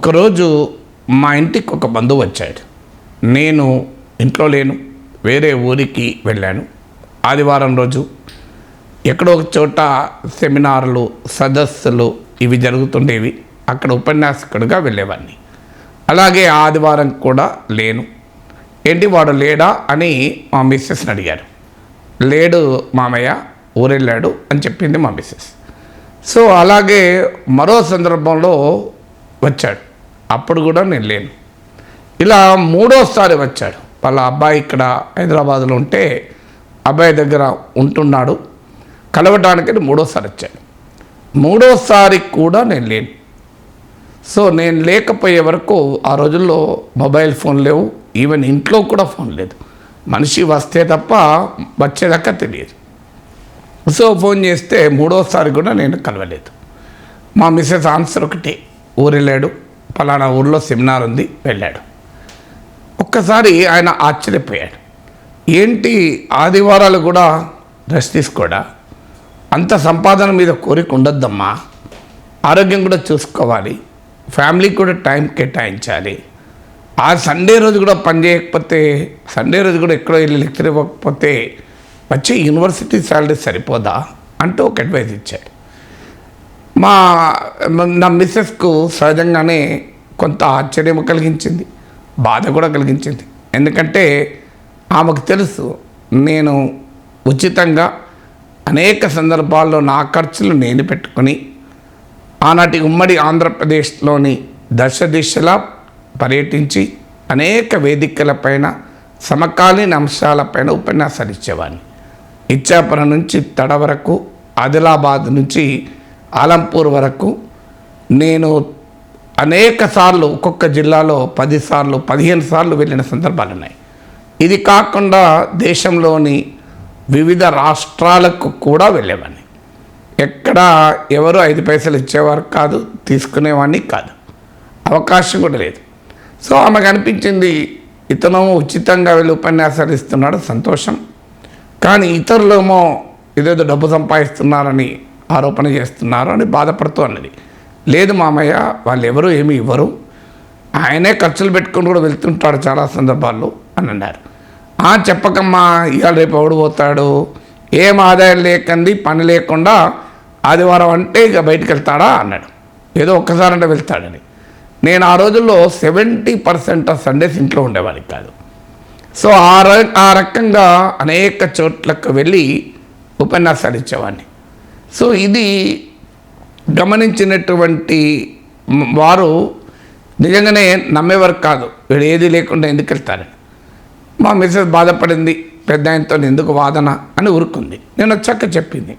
ఒకరోజు మా ఇంటికి ఒక బంధువు వచ్చాడు. నేను ఇంట్లో లేను వేరే ఊరికి వెళ్ళాను. ఆదివారం రోజు ఎక్కడో ఒక చోట సెమినార్లు సదస్సులు ఇవి జరుగుతుండేవి. అక్కడ ఉపన్యాసకుడిగా వెళ్ళేవాడిని. అలాగే ఆదివారం కూడా లేను. ఏంటి వాడు లేడా అని మా మిస్సెస్ని అడిగారు. లేడు మామయ్య ఊరెళ్ళాడు అని చెప్పింది మా మిస్సెస్. సో అలాగే మరో సందర్భంలో వచ్చాడు. అప్పుడు కూడా నేను లేను. ఇలా మూడోసారి వచ్చాడు. వాళ్ళ అబ్బాయి ఇక్కడ హైదరాబాద్లో ఉంటే అబ్బాయి దగ్గర ఉంటున్నాడు. కలవటానికి మూడోసారి వచ్చాడు మూడోసారి కూడా నేను లేను. సో నేను లేకపోయే వరకు ఆ రోజుల్లో మొబైల్ ఫోన్ లేవు. ఈవెన్ ఇంట్లో కూడా ఫోన్ లేదు. మనిషి వస్తే తప్ప వచ్చేదాకా తెలియదు. సో ఫోన్ చేస్తే మూడోసారి కూడా నేను కలవలేదు. మా మిస్సెస్ ఆన్సర్ ఒకటే. ఊరెళ్ళాడు. పలానా ఊర్లో సెమినార్ ఉంది వెళ్ళాడు. ఒక్కసారి ఆయన ఆశ్చర్యపోయాడు. ఏంటి ఆదివారాలు కూడా రెస్ట్ తీసుకోడా? అంత సంపాదన మీద కోరిక ఉండొద్దమ్మా. ఆరోగ్యం కూడా చూసుకోవాలి. ఫ్యామిలీకి కూడా టైం కేటాయించాలి. ఆ సండే రోజు కూడా పని చేయకపోతే సండే రోజు కూడా ఎక్కడో వెళ్ళి లెక్చర్ ఇవ్వకపోతే వచ్చే యూనివర్సిటీ శాలరీ సరిపోదా? అంటూ ఒక అడ్వైస్ ఇచ్చాడు. మా నా మిస్సెస్కు సహజంగానే కొంత ఆశ్చర్యం కలిగించింది బాధ కూడా కలిగించింది. ఎందుకంటే ఆమెకు తెలుసు నేను ఉచితంగా అనేక సందర్భాల్లో నా ఖర్చులు నేను పెట్టుకొని ఆనాటి ఉమ్మడి ఆంధ్రప్రదేశ్లోని దశ దిశలా పర్యటించి అనేక వేదికలపైన సమకాలీన అంశాలపైన ఉపన్యాసాలు ఇచ్చేవాడిని ఇచ్చాపురం నుంచి తడ వరకు ఆదిలాబాద్ నుంచి ఆలంపూర్ వరకు నేను అనేక సార్లు ఒక్కొక్క జిల్లాలో పదిసార్లు పదిహేను సార్లు వెళ్ళిన సందర్భాలు ఉన్నాయి. ఇది కాకుండా దేశంలోని వివిధ రాష్ట్రాలకు కూడా వెళ్ళేవాడిని. ఎక్కడ ఎవరు ఐదు పైసలు ఇచ్చేవారు కాదు తీసుకునేవాడిని కాదు. అవకాశం కూడా లేదు. సో ఆమెకు అనిపించింది ఇతను ఉచితంగా వెళ్ళి ఉపన్యాసాలు ఇస్తున్నాడు సంతోషం. కానీ ఇతరులేమో ఇదేదో డబ్బు సంపాదిస్తున్నారని ఆరోపణ చేస్తున్నారు అని బాధపడుతూ అన్నది. లేదు మామయ్య వాళ్ళు ఎవరు ఏమి ఇవ్వరు. ఆయనే ఖర్చులు పెట్టుకుని కూడా వెళ్తుంటాడు చాలా సందర్భాల్లో అని అన్నారు. "ఆ, చెప్పకమ్మా ఇవాళ రేపు ఎవడు పోతాడు? ఏం ఆదాయం లేకంది పని లేకుండా ఆదివారం అంటే ఇక బయటకు వెళ్తాడా అన్నాడు. ఏదో ఒక్కసారి అంటే వెళ్తాడని. నేను ఆ రోజుల్లో సెవెంటీ పర్సెంట్ ఆఫ్ సండేస్ ఇంట్లో ఉండేవాడిని కాదు. సో ఆ ర ఆ రకంగా అనేక చోట్లకు వెళ్ళి ఉపన్యాసాలు ఇచ్చేవాడిని. సో ఇది గమనించినటువంటి వారు నిజంగానే నమ్మేవారు కాదు. వీడు ఏది లేకుండా ఎందుకు వెళ్తారని మా మిస్సెస్ బాధపడింది పెద్ద ఆయనతో ఎందుకు వాదన అని ఊరుకుంది. నేను వచ్చాక చెప్పింది.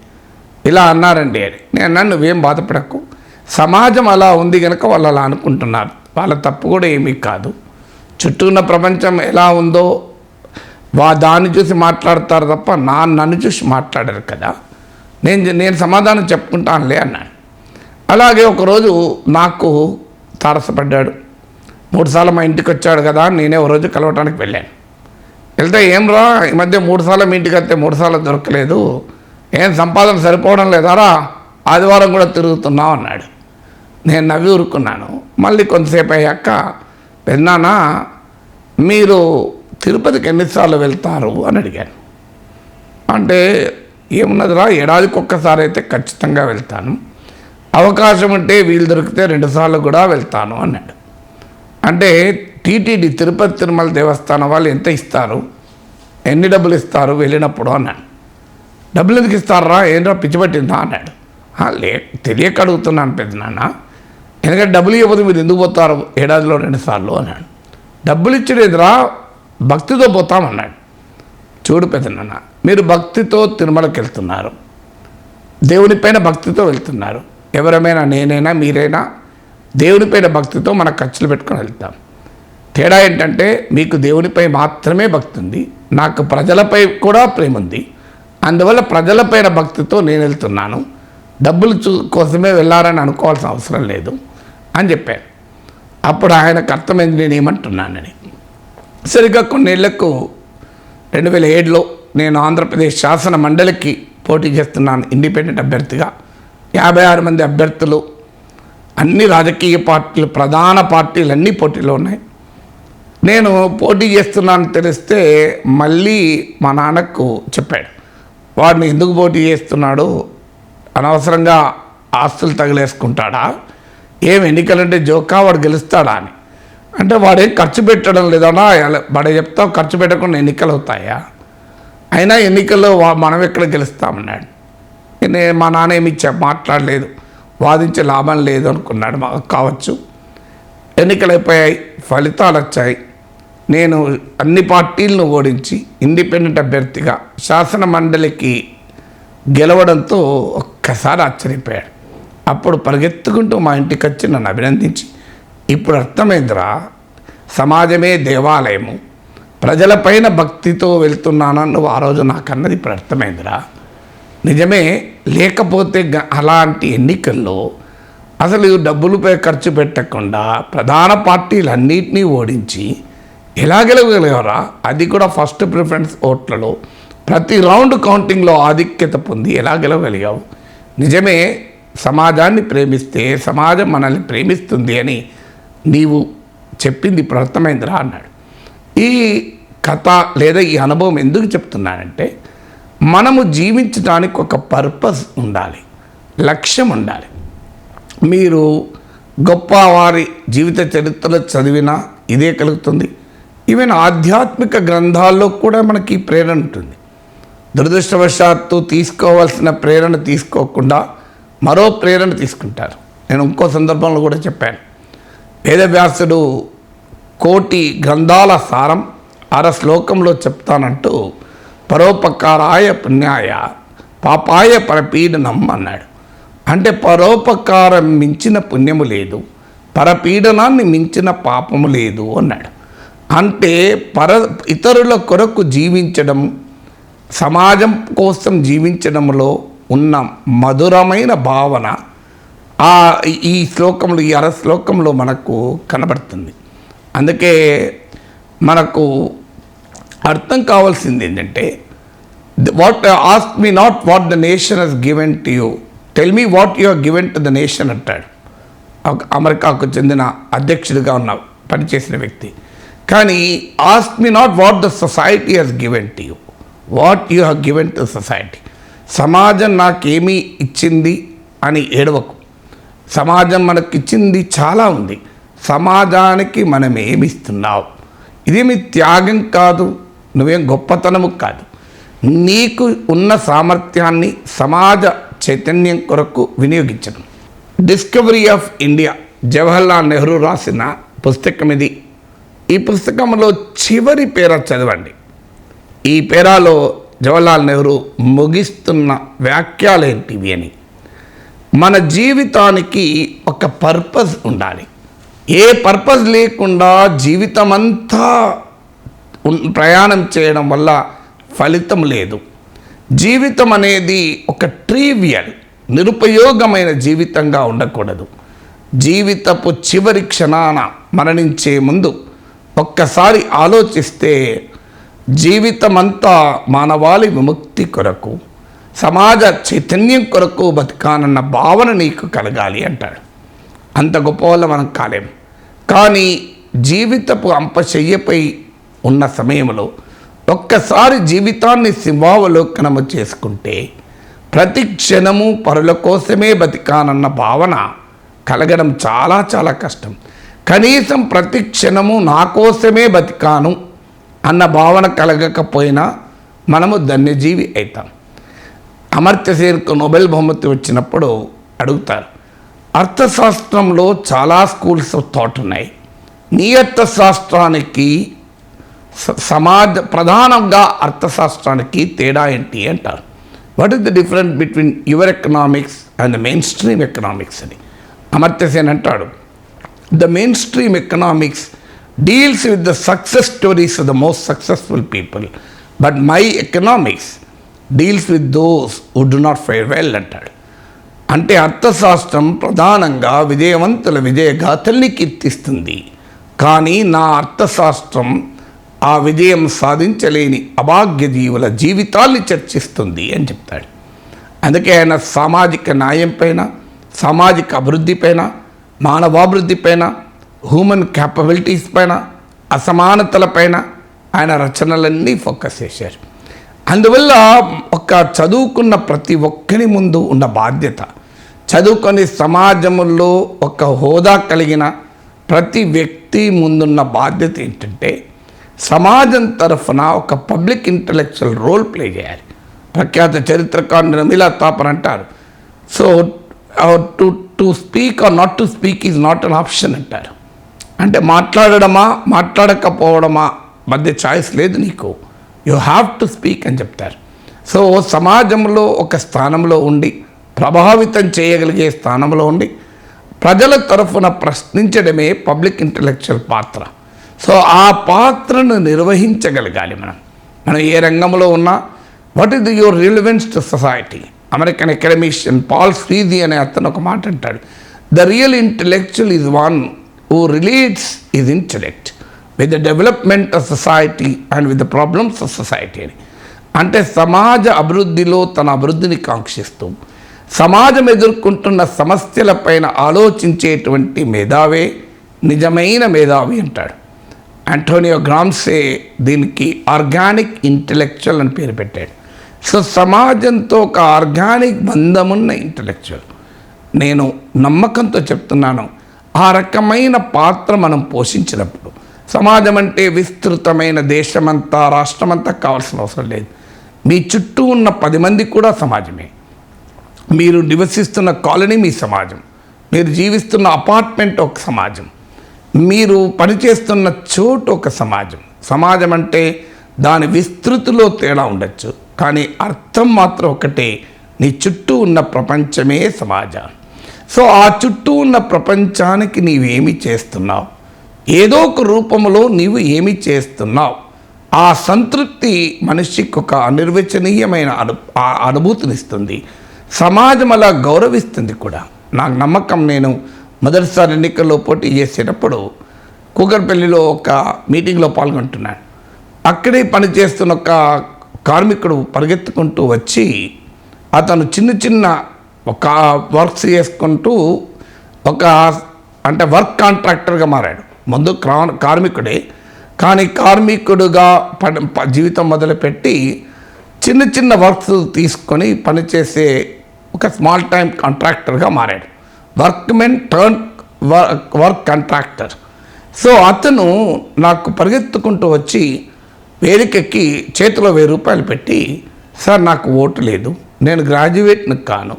ఇలా అన్నారండి అని. నేను అన్నాను నువ్వేం బాధపడకు. సమాజం అలా ఉంది కనుక వాళ్ళు అలా అనుకుంటున్నారు. వాళ్ళ తప్పు కూడా ఏమీ కాదు. చుట్టూ ఉన్న ప్రపంచం ఎలా ఉందో వా దాన్ని చూసి మాట్లాడతారు తప్ప నా నన్ను చూసి మాట్లాడరు కదా. నేను నేను సమాధానం చెప్పుకుంటానులే అన్నాడు అలాగే ఒకరోజు నాకు తారసపడ్డాడు. మూడుసార్లు మా ఇంటికి వచ్చాడు కదా నేనే ఒక రోజు కలవటానికి వెళ్ళాను. వెళ్తే ఏం రా ఈ మధ్య మూడుసార్లు మీ ఇంటికి వస్తే మూడు సార్లు దొరకలేదు. ఏం సంపాదన సరిపోవడం లేదారా ఆదివారం కూడా తిరుగుతున్నావు అన్నాడు. నేను నవ్వి ఊరుకున్నాను. మళ్ళీ కొంతసేపు అయ్యాక పెన్నానా మీరు తిరుపతికి ఎన్నిసార్లు వెళ్తారు? అని అడిగాను. అంటే ఏమున్నదిరా? ఏడాదికి ఒక్కసారి అయితే ఖచ్చితంగా వెళ్తాను. అవకాశం ఉంటే వీలు దొరికితే రెండుసార్లు కూడా వెళ్తాను అన్నాడు. అంటే టీటీడీ తిరుపతి తిరుమల దేవస్థానం వాళ్ళు ఎంత ఇస్తారు? ఎన్ని డబ్బులు ఇస్తారు వెళ్ళినప్పుడు అన్నాడు. డబ్బులు ఎందుకు ఇస్తారా? ఏంటో పిచ్చిపట్టిందా అన్నాడు. లే తెలియక అడుగుతున్నాను పెద్ద నాన్న. ఎందుకంటే డబ్బులు ఇవ్వదు మీరు ఎందుకు పోతారు? ఏడాదిలో రెండుసార్లు అన్నాడు. డబ్బులు ఇచ్చేదిరా భక్తితో పోతామన్నాడు. చూడు పెద్దనాన్న మీరు భక్తితో తిరుమలకి వెళ్తున్నారు. దేవునిపైన భక్తితో వెళ్తున్నారు. ఎవరమైనా నేనైనా మీరైనా దేవునిపైన భక్తితో మన ఖర్చులు పెట్టుకొని వెళ్తాం. తేడా ఏంటంటే మీకు దేవునిపై మాత్రమే భక్తి ఉంది. నాకు ప్రజలపై కూడా ప్రేమ ఉంది. అందువల్ల ప్రజలపైన భక్తితో నేను వెళ్తున్నాను. డబ్బులు చూ కోసమే వెళ్ళారని అనుకోవాల్సిన అవసరం లేదు అని చెప్పాను అప్పుడు ఆయనకు అర్థమైంది నేను ఏమంటున్నానని. సరిగ్గా కొన్నేళ్ళకు రెండు వేల ఏడులో నేను ఆంధ్రప్రదేశ్ శాసన మండలికి పోటీ చేస్తున్నాను ఇండిపెండెంట్ అభ్యర్థిగా. యాభై ఆరు మంది అభ్యర్థులు అన్ని రాజకీయ పార్టీలు ప్రధాన పార్టీలు అన్నీ పోటీలో ఉన్నాయి. నేను పోటీ చేస్తున్నాను తెలిస్తే మళ్ళీ మా నాన్నకు చెప్పాడు వాడిని ఎందుకు పోటీ చేస్తున్నాడు? అనవసరంగా ఆస్తులు తగిలేసుకుంటాడా? ఏం ఎన్నికలంటే జోకా వాడు గెలుస్తాడా అని. అంటే వాడేం ఖర్చు పెట్టడం లేదన్నా వాడే చెప్తావు ఖర్చు పెట్టకుండా ఎన్నికలు అవుతాయా అయినా ఎన్నికల్లో మనం ఎక్కడ గెలుస్తామన్నాడు. నేను మా నాన్న ఏమి ఇచ్చా మాట్లాడలేదు. వాదించే లాభం లేదు అనుకున్నాడు. మాకు కావచ్చు. ఎన్నికలు అయిపోయాయి ఫలితాలు వచ్చాయి. నేను అన్ని పార్టీలను ఓడించి ఇండిపెండెంట్ అభ్యర్థిగా శాసన మండలికి గెలవడంతో ఒక్కసారి ఆశ్చర్యపోయాడు. అప్పుడు పరిగెత్తుకుంటూ మా ఇంటికి వచ్చి నన్ను అభినందించి ఇప్పుడు అర్థమైందిరా. సమాజమే దేవాలయము. ప్రజలపైన భక్తితో వెళ్తున్నానని నువ్వు ఆ రోజు నాకన్నది ఇప్పుడు అర్థమైందిరా. నిజమే లేకపోతే అలాంటి ఎన్నికల్లో అసలు డబ్బులపై ఖర్చు పెట్టకుండా ప్రధాన పార్టీలన్నింటినీ ఓడించి ఎలా గెలవగలిగారా అది కూడా ఫస్ట్ ప్రిఫరెన్స్ ఓట్లలో. ప్రతి రౌండ్ కౌంటింగ్లో ఆధిక్యత పొంది ఎలా గెలవగలిగావు? నిజమే సమాజాన్ని ప్రేమిస్తే సమాజం మనల్ని ప్రేమిస్తుంది అని నీవు చెప్పింది ఇప్పుడు అర్థమైందిరా అన్నాడు. ఈ కథ లేదా ఈ అనుభవం ఎందుకు చెప్తున్నానంటే మనము జీవించడానికి ఒక పర్పస్ ఉండాలి లక్ష్యం ఉండాలి. మీరు గొప్పవారి జీవిత చరిత్రలు చదివినా ఇదే కలుగుతుంది. ఈవెన్ ఆధ్యాత్మిక గ్రంథాల్లో కూడా మనకి ప్రేరణ ఉంటుంది. దురదృష్టవశాత్తు తీసుకోవాల్సిన ప్రేరణ తీసుకోకుండా మరో ప్రేరణ తీసుకుంటారు. నేను ఇంకో సందర్భంలో కూడా చెప్పాను. వేదవ్యాసుడు కోటి గ్రంథాల సారం అర శ్లోకంలో చెప్తానంటూ పరోపకారాయ పుణ్యాయ పాపాయ పరపీడనం అన్నాడు. అంటే పరోపకారం మించిన పుణ్యము లేదు పరపీడనాన్ని మించిన పాపము లేదు అన్నాడు. అంటే పర ఇతరుల కొరకు జీవించడం సమాజం కోసం జీవించడంలో ఉన్న మధురమైన భావన ఆ ఈ శ్లోకంలో ఈ అర శ్లోకంలో మనకు కనబడుతుంది. అందుకే మనకు అర్థం కావాల్సింది ఏంటంటే what ask me not what the nation has given to you. Tell me what you are given to the nation అంటాడు. అమెరికాకు చెందిన అధ్యక్షుడిగా ఉన్న పనిచేసిన వ్యక్తి. కానీ ask me not what the society has given to you. What you have given to society. సమాజం నాకేమీ ఇచ్చింది అని ఏడవకు. సమాజం మనకు ఇచ్చింది చాలా ఉంది. సమాజానికి మనం ఏమిస్తున్నావు ఇది ఇదేమి త్యాగం కాదు నువ్వేం గొప్పతనము కాదు. నీకు ఉన్న సామర్థ్యాన్ని సమాజ చైతన్యం కొరకు వినియోగించడం. Discovery of India Jawaharlal Nehru రాసిన పుస్తకం ఇది. ఈ పుస్తకంలో చివరి పేర చదవండి. ఈ పేరాలో జవహర్లాల్ నెహ్రూ ముగిస్తున్న వ్యాఖ్యలేంటివి అని. మన జీవితానికి ఒక పర్పస్ ఉండాలి. ఏ పర్పస్ లేకుండా జీవితం అంతా ప్రయాణం చేయడం వల్ల ఫలితం లేదు. జీవితం అనేది ఒక ట్రీవియల్ నిరుపయోగమైన జీవితంగా ఉండకూడదు. జీవితపు చివరి క్షణాన మరణించే ముందు ఒక్కసారి ఆలోచిస్తే జీవితమంతా మానవాళి విముక్తి కొరకు సమాజ చైతన్యం కొరకు బతకానన్న భావన నీకు కలగాలి అంటాడు. అంత గొప్ప మనం కాలేం. కానీ జీవితపు అంపశయ్యపై ఉన్న సమయంలో ఒక్కసారి జీవితాన్ని సింహావలోకనము చేసుకుంటే ప్రతి క్షణము పరుల కోసమే బతికానన్న భావన కలగడం చాలా చాలా కష్టం. కనీసం ప్రతి క్షణము నా కోసమే బతికాను అన్న భావన కలగకపోయినా మనము ధన్యజీవి అవుతాం అమర్త్యసేన్కు నోబెల్ బహుమతి వచ్చినప్పుడు అడుగుతారు అర్థశాస్త్రంలో చాలా స్కూల్స్ ఆఫ్ థాట్ ఉన్నాయి. నియత శాస్త్రానికి సమాజ ప్రధానంగా అర్థశాస్త్రానికి తేడా ఏంటి అంటారు? What is the different between your economics and mainstream economics అని. అమర్త్యసేన్ అంటాడు the mainstream economics deals with the success stories of the most successful people but my economics deals with those would not fire well అంటాడు. అంటే అర్థశాస్త్రం ప్రధానంగా విజయవంతుల విజయగాథల్ని కీర్తిస్తుంది. కానీ నా అర్థశాస్త్రం ఆ విజయం సాధించలేని అభాగ్య జీవుల జీవితాల్ని చర్చిస్తుంది అని చెప్తాడు. అందుకే ఆయన సామాజిక న్యాయం పైన సామాజిక అభివృద్ధి పైన మానవాభివృద్ధి పైన హ్యూమన్ క్యాపబిలిటీస్ పైన అసమానతలపైన ఆయన రచనలన్నీ ఫోకస్ చేశారు. అందువల్ల ఒక చదువుకున్న ప్రతి ఒక్కరి ముందు ఉన్న బాధ్యత చదువుకొని సమాజంలో ఒక హోదా కలిగిన ప్రతి వ్యక్తి ముందున్న బాధ్యత ఏంటంటే సమాజం తరఫున ఒక పబ్లిక్ ఇంటలెక్చువల్ రోల్ ప్లే చేయాలి. ప్రఖ్యాత చరిత్రకారుడు రమీలా తాపర్ అంటారు. So to to speak or not to speak is not an option అంటారు. అంటే మాట్లాడడమా మాట్లాడకపోవడమా మధ్య చాయిస్ లేదు నీకు. యు హ్యావ్ టు స్పీక్ అని చెప్తారు. సో సమాజంలో ఒక స్థానంలో ఉండి ప్రభావితం చేయగలిగే స్థానంలో ఉండి ప్రజల తరఫున ప్రశ్నించడమే పబ్లిక్ ఇంటలెక్చువల్ పాత్ర. సో ఆ పాత్రను నిర్వహించగలగాలి మనం. మనం ఏ రంగంలో ఉన్నా what is your relevance to society American academician Paul Freire అనే అతను ఒక మాట అంటాడు. The real intellectual is one who relates his intellect with the development of society and with the problems of society అని అంటే సమాజ అభివృద్ధిలో తన అభివృద్ధిని కాంక్షిస్తూ సమాజం ఎదుర్కొంటున్న సమస్యలపైన ఆలోచించేటువంటి మేధావే నిజమైన మేధావి అంటాడు. అంటోనియో గ్రామ్సే దీనికి ఆర్గానిక్ ఇంటలెక్చువల్ అని పేరు పెట్టాడు. సో సమాజంతో ఒక ఆర్గానిక్ బంధమున్న ఇంటలెక్చువల్. నేను నమ్మకంతో చెప్తున్నాను ఆ రకమైన పాత్ర మనం పోషించినప్పుడు. సమాజం అంటే విస్తృతమైన దేశమంతా రాష్ట్రమంతా కావాల్సిన అవసరం లేదు. మీ చుట్టూ ఉన్న పది మంది కూడా సమాజమే. మీరు నివసిస్తున్న కాలనీ మీ సమాజం. మీరు జీవిస్తున్న అపార్ట్మెంట్ ఒక సమాజం. మీరు పనిచేస్తున్న చోటు ఒక సమాజం. సమాజం అంటే దాని విస్తృతిలో తేడా ఉండొచ్చు. కానీ అర్థం మాత్రం ఒకటే నీ చుట్టూ ఉన్న ప్రపంచమే సమాజం. సో ఆ చుట్టూ ఉన్న ప్రపంచానికి నీవేమి చేస్తున్నావు? ఏదో ఒక రూపంలో నీవు ఏమి చేస్తున్నావు? ఆ సంతృప్తి మనిషికి ఒక అనిర్వచనీయమైన అను అనుభూతినిస్తుంది. సమాజం అలా గౌరవిస్తుంది కూడా. నాకు నమ్మకం నేను మొదటిసారి ఎన్నికల్లో పోటీ చేసేటప్పుడు కూకర్పల్లిలో ఒక మీటింగ్లో పాల్గొంటున్నాను. అక్కడే పనిచేస్తున్న ఒక కార్మికుడు పరిగెత్తుకుంటూ వచ్చి అతను చిన్న చిన్న ఒక వర్క్స్ చేసుకుంటూ ఒక అంటే వర్క్ కాంట్రాక్టర్గా మారాడు. ముందు కార్మికుడే. కానీ కార్మికుడుగా పని ప- జీవితం మొదలుపెట్టి చిన్న చిన్న వర్క్స్ తీసుకొని పనిచేసే ఒక స్మాల్ టైం కాంట్రాక్టర్గా మారాడు. Workmen turn work work contractor so అతను నాకు పరిగెత్తుకుంటూ వచ్చి వేదికకి చేతిలో వెయ్యి రూపాయలు పెట్టి సార్ నాకు ఓటు లేదు. నేను గ్రాడ్యుయేట్ని కాను.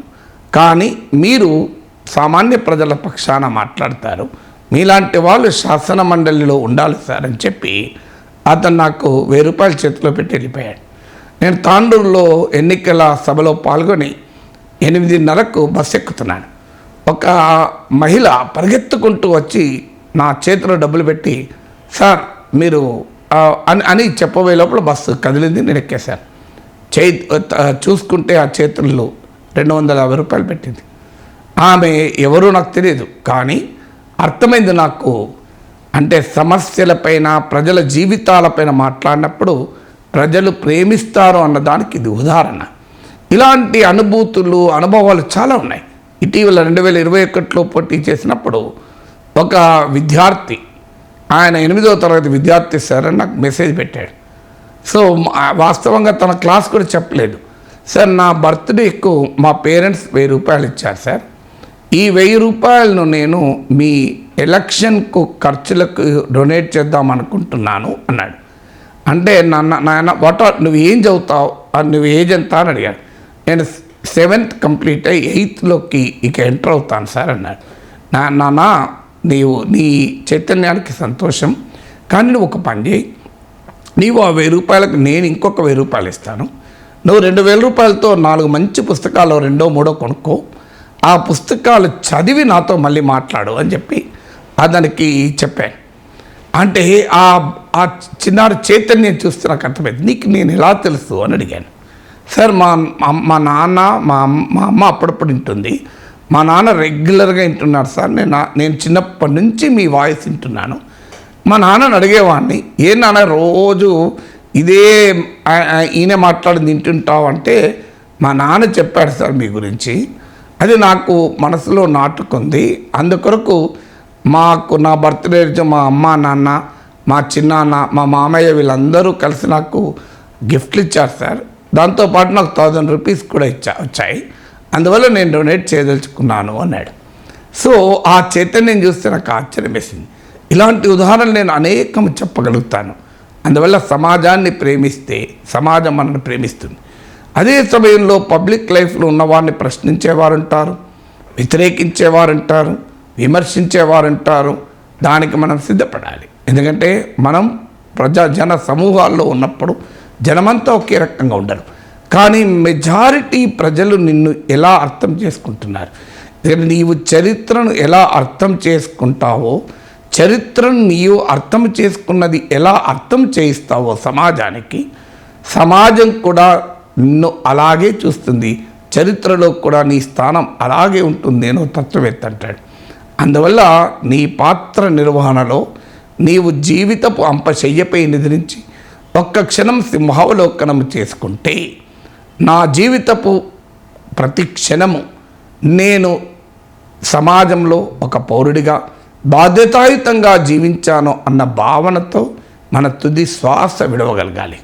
కానీ మీరు సామాన్య ప్రజల పక్షాన మాట్లాడతారు. మీలాంటి వాళ్ళు శాసన మండలిలో ఉండాలి సార్ అని చెప్పి అతను నాకు వెయ్యి రూపాయలు చేతిలో పెట్టి వెళ్ళిపోయాడు. నేను తాండూరులో ఎన్నికల సభలో పాల్గొని ఎనిమిదిన్నరకు బస్సు ఎక్కుతున్నాను ఒక మహిళ పరిగెత్తుకుంటూ వచ్చి నా చేతిలో డబ్బులు పెట్టి సార్ మీరు అని అని చెప్పబోయే లోపల బస్సు కదిలింది నేను ఎక్కేశాను. చే చూసుకుంటే ఆ చేతుల్లో రెండు వందల యాభై రూపాయలు పెట్టింది. ఆమె ఎవరో నాకు తెలియదు కానీ అర్థమైంది నాకు. అంటే సమస్యలపైన ప్రజల జీవితాలపైన మాట్లాడినప్పుడు ప్రజలు ప్రేమిస్తారు అన్నదానికి ఇది ఉదాహరణ. ఇలాంటి అనుభూతులు అనుభవాలు చాలా ఉన్నాయి. ఇటీవల రెండు వేల ఇరవై ఒకటిలో పోటీ చేసినప్పుడు ఒక విద్యార్థి ఆయన ఎనిమిదవ తరగతి విద్యార్థి సార్ అని నాకు మెసేజ్ పెట్టాడు. సో వాస్తవంగా తన క్లాస్ కూడా చెప్పలేదు. సార్ నా బర్త్డేకు మా పేరెంట్స్ వెయ్యి రూపాయలు ఇచ్చారు సార్. ఈ వెయ్యి రూపాయలను నేను మీ ఎలక్షన్కు ఖర్చులకు డొనేట్ చేద్దాం అనుకుంటున్నాను అన్నాడు. అంటే నాన్న నాయన వాట్ నువ్వు ఏం చదువుతావు? నువ్వు ఏజ్ ఎంత అని అడిగాడు. నేను సెవెంత్ కంప్లీట్ అయ్యి ఎయిత్లోకి ఇక ఎంటర్ అవుతాను సార్ అన్నాడు. నా నాన్న నీవు నీ చైతన్యానికి సంతోషం కానీ నువ్వు ఒక పని చేయి. నీవు ఆ వెయ్యి రూపాయలకు నేను ఇంకొక వెయ్యి రూపాయలు ఇస్తాను. నువ్వు రెండు వేల రూపాయలతో నాలుగు మంచి పుస్తకాలు రెండో మూడో కొనుక్కో. ఆ పుస్తకాలు చదివి నాతో మళ్ళీ మాట్లాడు అని చెప్పి అతనికి చెప్పాను అంటే ఆ ఆ చిన్నారి చైతన్యం చూస్తే నాకు అర్థమైంది. నీకు నేను ఎలా తెలుసు అని అడిగాను. సార్ మా మా- నాన్న మా అమ్మ మా అమ్మ అప్పుడప్పుడు వింటుంది. మా నాన్న రెగ్యులర్గా వింటున్నారు సార్. నేను నా- నేను చిన్నప్పటి నుంచి మీ వాయిస్ వింటున్నాను. మా నాన్నని అడిగేవాడిని ఏ నాన్న రోజు ఇదే ఈయన మాట్లాడింది వింటుంటావు? అంటే మా నాన్న చెప్పాడు సార్ మీ గురించి. అది నాకు మనసులో నాటుకుంది. అందుకొరకు మాకు నా బర్త్డే రోజు మా అమ్మ నాన్న మా చిన్నాన్న మా మామయ్య వీళ్ళందరూ కలిసి నాకు గిఫ్ట్లు ఇచ్చారు సార్. దాంతోపాటు నాకు థౌజండ్ రూపీస్ కూడా ఇచ్చా వచ్చాయి. అందువల్ల నేను డొనేట్ చేయదలుచుకున్నాను అన్నాడు. సో ఆ చైతన్యం చూస్తే నాకు ఆశ్చర్యం వేసింది ఇలాంటి ఉదాహరణలు నేను అనేకం చెప్పగలుగుతాను. అందువల్ల సమాజాన్ని ప్రేమిస్తే సమాజం మనల్ని ప్రేమిస్తుంది. అదే సమయంలో పబ్లిక్ లైఫ్లో ఉన్నవారిని ప్రశ్నించేవారు ఉంటారు వ్యతిరేకించేవారు ఉంటారు విమర్శించేవారు ఉంటారు దానికి మనం సిద్ధపడాలి. ఎందుకంటే మనం ప్రజా జన సమూహాల్లో ఉన్నప్పుడు జనమంతా ఒకే రకంగా ఉండరు. కానీ మెజారిటీ ప్రజలు నిన్ను ఎలా అర్థం చేసుకుంటున్నారు? ఎందుకంటే నీవు చరిత్రను ఎలా అర్థం చేసుకుంటావో చరిత్రను నీవు అర్థం చేసుకున్నది ఎలా అర్థం చేయిస్తావో సమాజానికి సమాజం కూడా నిన్ను అలాగే చూస్తుంది. చరిత్రలో కూడా నీ స్థానం అలాగే ఉంటుంది అని తత్వవేత్త అంటాడు. అందువల్ల నీ పాత్ర నిర్వహణలో నీవు జీవితపు అంపశయ్యపై నిద్రించి ఒక్క క్షణం సింహావలోకనం చేసుకుంటే నా జీవితపు ప్రతి క్షణము నేను సమాజంలో ఒక పౌరుడిగా బాధ్యతాయుతంగా జీవించాను అన్న భావనతో మన తుది శ్వాస విడవగలగాలి.